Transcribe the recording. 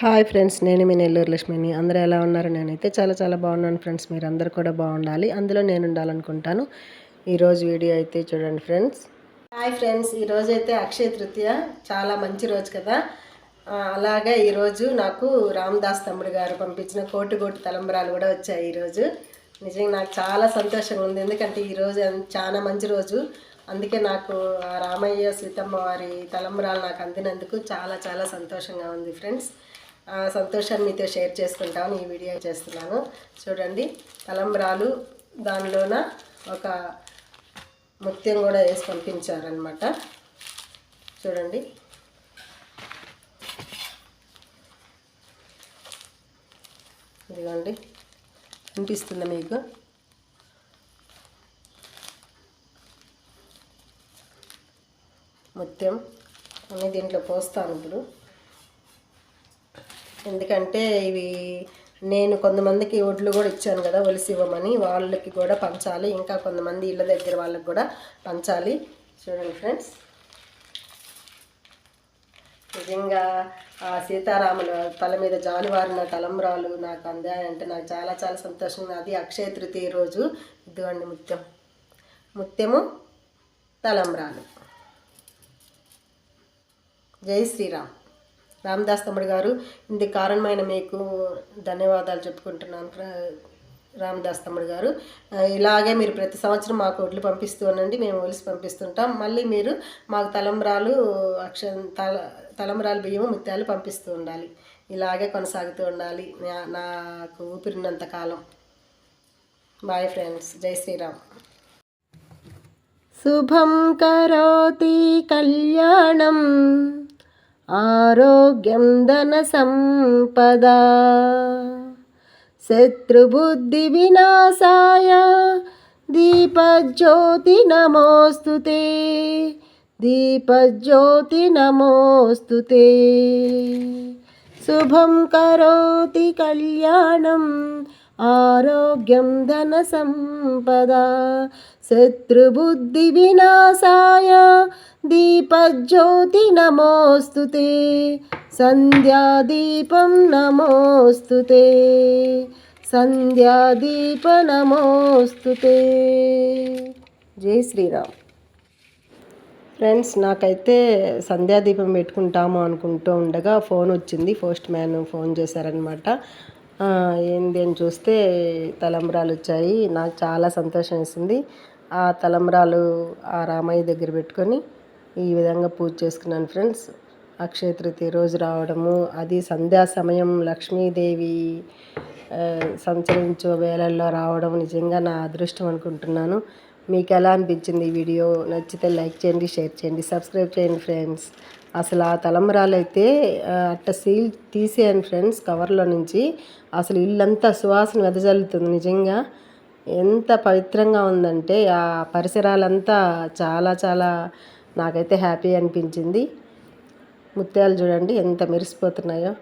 Hi friends నేను మీ నెల్లూరు లక్ష్మిని. అందరూ ఎలా ఉన్నారు? నేనైతే చాలా చాలా బాగున్నాను ఫ్రెండ్స్. మీరు అందరు కూడా బాగుండాలి. అందులో నేను ఉండాలనుకుంటాను. ఈరోజు వీడియో అయితే చూడండి ఫ్రెండ్స్. హాయ్ ఫ్రెండ్స్ ఈరోజు అయితే అక్షయ తృతీయ. చాలా మంచి రోజు కదా. అలాగే ఈరోజు నాకు రామదాస్ తమ్ముడు గారు పంపించిన కోటి కోటి తలంబరాలు కూడా వచ్చాయి ఈరోజు నిజంగా నాకు చాలా సంతోషంగా ఉంది. ఎందుకంటే ఈరోజు చాలా మంచి రోజు. అందుకే నాకు రామయ్య సీతమ్మ వారి తలంబరాలు నాకు అందినందుకు చాలా చాలా సంతోషంగా ఉంది ఫ్రెండ్స్. సంతోషాన్ని మీతో షేర్ చేసుకుంటాను ఈ వీడియో చేస్తున్నాను. చూడండి తలంబ్రాలు దానిలోన ఒక ముత్యం కూడా వేసి పంపించారనమాట చూడండి. ఇదిగోండి అనిపిస్తుంది మీకు? ముత్యం. అన్నీ దీంట్లో పోస్తాను ఇప్పుడు. ఎందుకంటే ఇవి నేను కొంతమందికి ఒడ్లు కూడా ఇచ్చాను కదా ఒలిసి ఇవ్వమని. వాళ్ళకి కూడా పంచాలి. ఇంకా కొంతమంది ఇళ్ళ దగ్గర వాళ్ళకి కూడా పంచాలి. చూడండి ఫ్రెండ్స్. నిజంగా ఆ సీతారాముల తల మీద జాలివారిన తలంబ్రాలు నాకు అందాయంటే నాకు చాలా చాలా సంతోషంగా అది అక్షయ తృతీయ రోజు. ఇదిగోండి ముత్యం. ముత్యము తలంబ్రాలు. జై శ్రీరామ్. రామదాస్ తమ్ముడు గారు ఇందుకు కారణమైన మీకు ధన్యవాదాలు చెప్పుకుంటున్నాను రామదాస్ తమ్ముడు గారు. ఇలాగే మీరు ప్రతి సంవత్సరం మాకు ఒడ్లు పంపిస్తూ ఉండండి మేము ఒలిసి పంపిస్తుంటాం. మళ్ళీ మీరు మాకు తలంబ్రాలు అక్ష తల తలంబ్రాలు బియ్యము ముత్యాలు పంపిస్తూ ఉండాలి. ఇలాగే కొనసాగుతూ ఉండాలి. నాకు ఊపిరినంత కాలం. బాయ్ ఫ్రెండ్స్ జై శ్రీరామ్ శుభం కరోతి కళ్యాణం. ఆరోగ్యం ధన సంపద. శత్రుబుద్ధి వినాశాయ. దీపజ్యోతి నమోస్తు దీపజ్యోతి నమోస్తు శుభం కరోతి కళ్యాణం. ఆరోగ్యం ధన సంపద. శత్రుబుద్ధి వినాశాయ. దీపజ్యోతి నమోస్తు సంధ్యాదీపం నమోస్తు సంధ్యాదీప నమోస్తు జై శ్రీరామ్. ఫ్రెండ్స్ నాకైతే సంధ్యాదీపం పెట్టుకుంటాము అనుకుంటూ ఉండగా ఫోన్ వచ్చింది. పోస్ట్ మ్యాన్ ఫోన్ చేశారనమాట ఏంది అని చూస్తే తలంబ్రాలు వచ్చాయి. నాకు చాలా సంతోషం వేసింది. ఆ తలంబ్రాలు ఆ రామయ్య దగ్గర పెట్టుకొని ఈ విధంగా పూజ చేసుకున్నాను ఫ్రెండ్స్. అక్షయ తృతీయ రోజు రావడము అది సంధ్యా సమయం లక్ష్మీదేవి సంచరించు వేళల్లో రావడం నిజంగా నా అదృష్టం అనుకుంటున్నాను. మీకు ఎలా అనిపించింది ఈ వీడియో? నచ్చితే లైక్ చేయండి షేర్ చేయండి సబ్స్క్రైబ్ చేయండి ఫ్రెండ్స్. అసలు ఆ తలంబరాలు అయితే అట్ట సీల్ తీసేయండి ఫ్రెండ్స్ కవర్లో నుంచి. అసలు ఇల్లంతా సువాసన వెదజల్లుతుంది నిజంగా. ఎంత పవిత్రంగా ఉందంటే ఆ పరిసరాలంతా చాలా చాలా నాకైతే హ్యాపీ అనిపించింది. ముత్యాలు చూడండి ఎంత మెరిసిపోతున్నాయో.